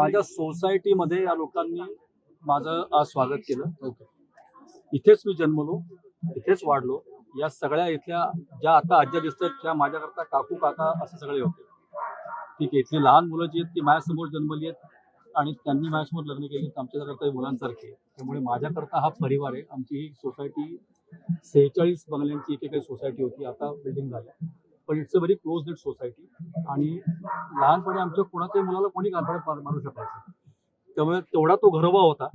माझ्या सोसायटीमध्ये या लोकांनी माझं आज स्वागत केलं. इथेच मी जन्मलो इथेच वाढलो. या सगळ्या इथल्या ज्या आता आज्या दिसतात त्या माझ्याकरता काकू काका असे सगळे होते. ठीक आहे इथली लहान मुलं जी आहेत ती माझ्यासमोर जन्मली आहेत आणि त्यांनी माझ्यासमोर लग्न केली आमच्याकरता मुलांसारखे. त्यामुळे माझ्याकरता हा परिवार आहे. आमची ही सोसायटी सेहेचाळीस बंगल्यांची इथे काही सोसायटी होती. आता बिल्डिंग झाल्या पण it's a very close knit society आणि लहानपणी आमच्या कोणाच्याही मुलाला कोणी गांधळात मारू शकायचं त्यामुळे तेवढा तो घरोबा होता.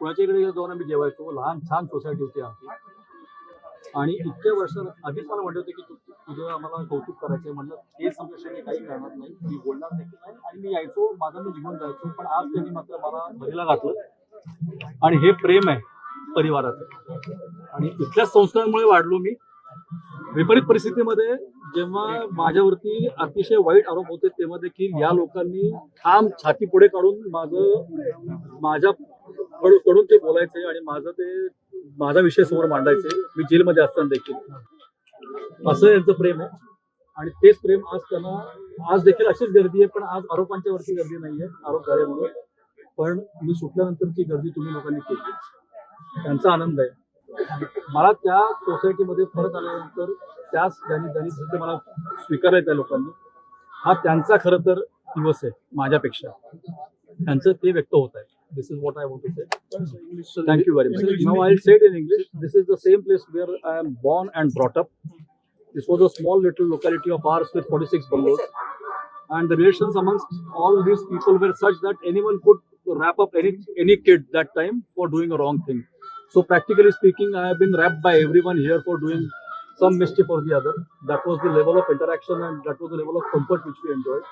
कोणाच्या इकडे जाऊन आम्ही जेवायचो. लहान छान सोसायटी होती आमची. आणि इतक्या वर्ष आधीच मला म्हटलं होतं की तुझं आम्हाला कौतुक करायचं म्हणलं. ते मी काही करणार नाही. मी बोलणार देखील नाही. आणि मी यायचो माझं मी निघून जायचो. पण आज त्यांनी मात्र मला भरीला घातलं. आणि हे प्रेम आहे परिवाराचं. आणि इथल्याच संस्कारांमुळे वाढलो मी. विपरीत परिस्थितीमध्ये जेव्हा माझ्यावरती अतिशय वाईट आरोप होते तेव्हा देखील या लोकांनी ठाम छाती पुढे काढून माझं माझ्या कडून ते बोलायचे आणि माझं ते माझा विषय समोर मांडायचे. मी जेलमध्ये असताना देखील. असं यांचं प्रेम आहे. आणि तेच प्रेम आज त्यांना आज देखील अशीच गर्दी आहे पण आज आरोपांच्या वरती गर्दी नाहीये आरोप झाले म्हणून. पण मी सुटल्यानंतरची गर्दी तुम्ही लोकांनी केली. त्यांचा आनंद आहे. मला त्या सोसायटीमध्ये फरक आल्यानंतर त्याच त्यांनी त्यांनी सुद्धा मला स्वीकारलंय त्या लोकांनी हा त्यांचा खरं तर दिवस आहे माझ्यापेक्षा. त्यांचं ते व्यक्त होत आहे. This is what I want it thank you very much no I said in English this is the same place where I am born and brought up this was a small little locality of ours with forty six bungalow and the relation among all this people were such that any man could rap up any any kid that time for doing a wrong thing so practically speaking i have been wrapped by everyone here for doing some mischief or the other. That was the level of interaction and that was the level of comfort which we enjoyed.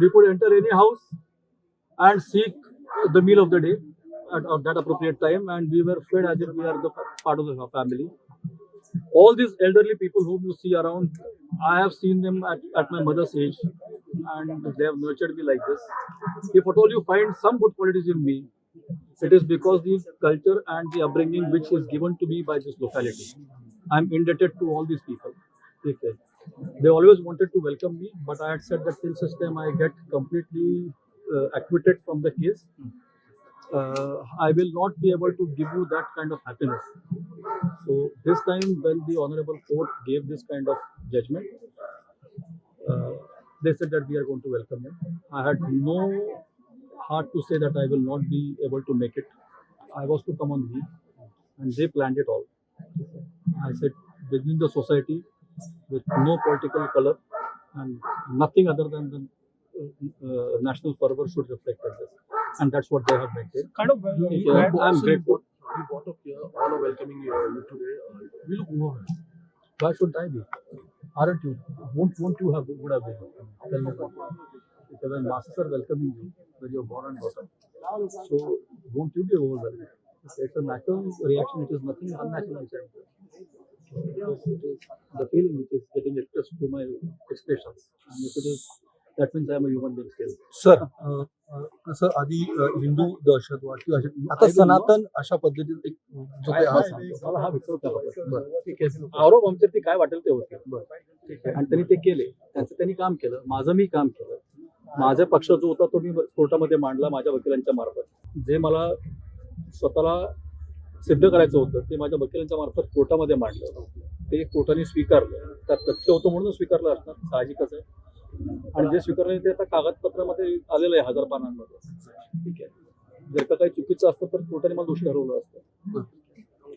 We could enter any house and seek the meal of the day at, at that appropriate time and we were fed as if we are the part of the family. All these elderly people whom you see around, I have seen them at, at my mother's age and they have nurtured me like this. If at all you find some good qualities in me, it is because the culture and the upbringing which is given to me by this locality. I'm indebted to all these people. Okay. They always wanted to welcome me, but I had said that till such time I get completely uh, acquitted from the case, uh, I will not be able to give you that kind of happiness. So this time, when the honorable court gave this kind of judgment, uh, they said that we are going to welcome him. I had no heart to say that I will not be able to make it. I was to come on leave, and they planned it all. I said within the society, with no political color and nothing other than the uh, uh, national fervor should reflect on this, and that's what they have maintained. kind of uh, Okay, you I'm also grateful. You brought up here, all are welcoming you, you today. Uh, we look overwhelmed. Why should I be? Aren't you? Won't, won't you have would have been? Tell me why. Because when masses are welcoming you, when you're born and brought up, so won't you be overwhelmed? It's a natural reaction. It is nothing unnatural the feeling which is getting expressed through my expressions. And if it is, that means I am a human being still. Sir uh, uh, कसं आधी हिंदू दहशतवाद किंवा अशा- आता सनातन अशा पद्धतीत एक जो काही हा सांगतो मला हा विचार आरोप आमच्यावरती काय वाटेल ते होते आणि त्यांनी ते केले त्यांचं त्यांनी काम केलं माझं मी काम केलं माझा पक्ष जो होता तो मी कोर्टामध्ये मांडला माझ्या वकिलांच्या मार्फत. जे मला स्वतःला सिद्ध करायचं होतं ते माझ्या वकिलांच्या मार्फत कोर्टामध्ये मांडलं ते कोर्टाने स्वीकारलं. त्यात तथ्य होतं म्हणून स्वीकारलं असणार साहजिकच आहे. आणि जे स्वीकारलं ते आता कागदपत्रामध्ये आलेलं आहे हजार पानांमध्ये ठीक आहे. जर का काही चुकीचं असतं तर कोर्टाने मला दोषी ठरवलं असतं.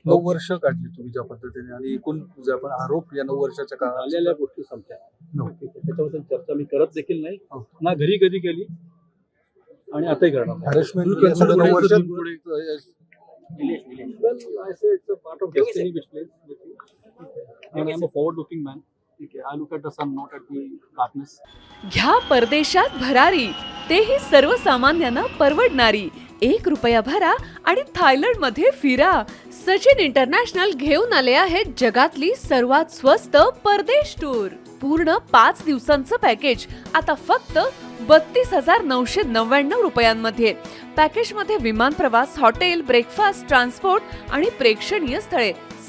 नऊ वर्ष काढली तुम्ही ज्या पद्धतीने आणि एकूण जे आपण आरोप या नऊ वर्षाच्या काळात आलेल्या गोष्टी संपल्या. त्याच्याबद्दल चर्चा मी करत देखील नाही हो. ना घरी कधी केली आणि आताही करणार नाही. हॅरेसमेंट केलं ठीक आहे. घ्या परदेशात भरारी. तेही सर्वसामान्यांना परवडणारी. एक रुपया भरा आणि थायलंडमध्ये फिरा. सचिन इंटरनॅशनल घेऊन आले आहेत जगातली सर्वात स्वस्त परदेश टूर. पूर्ण पाच दिवसांचं पॅकेज. आता फक्त बत्तीस हजार नऊशे नव्याण्णव रुपयांमध्ये. पॅकेजमध्ये विमान प्रवास हॉटेल ब्रेकफास्ट ट्रान्सपोर्ट आणि प्रेक्षणीय स्थळे.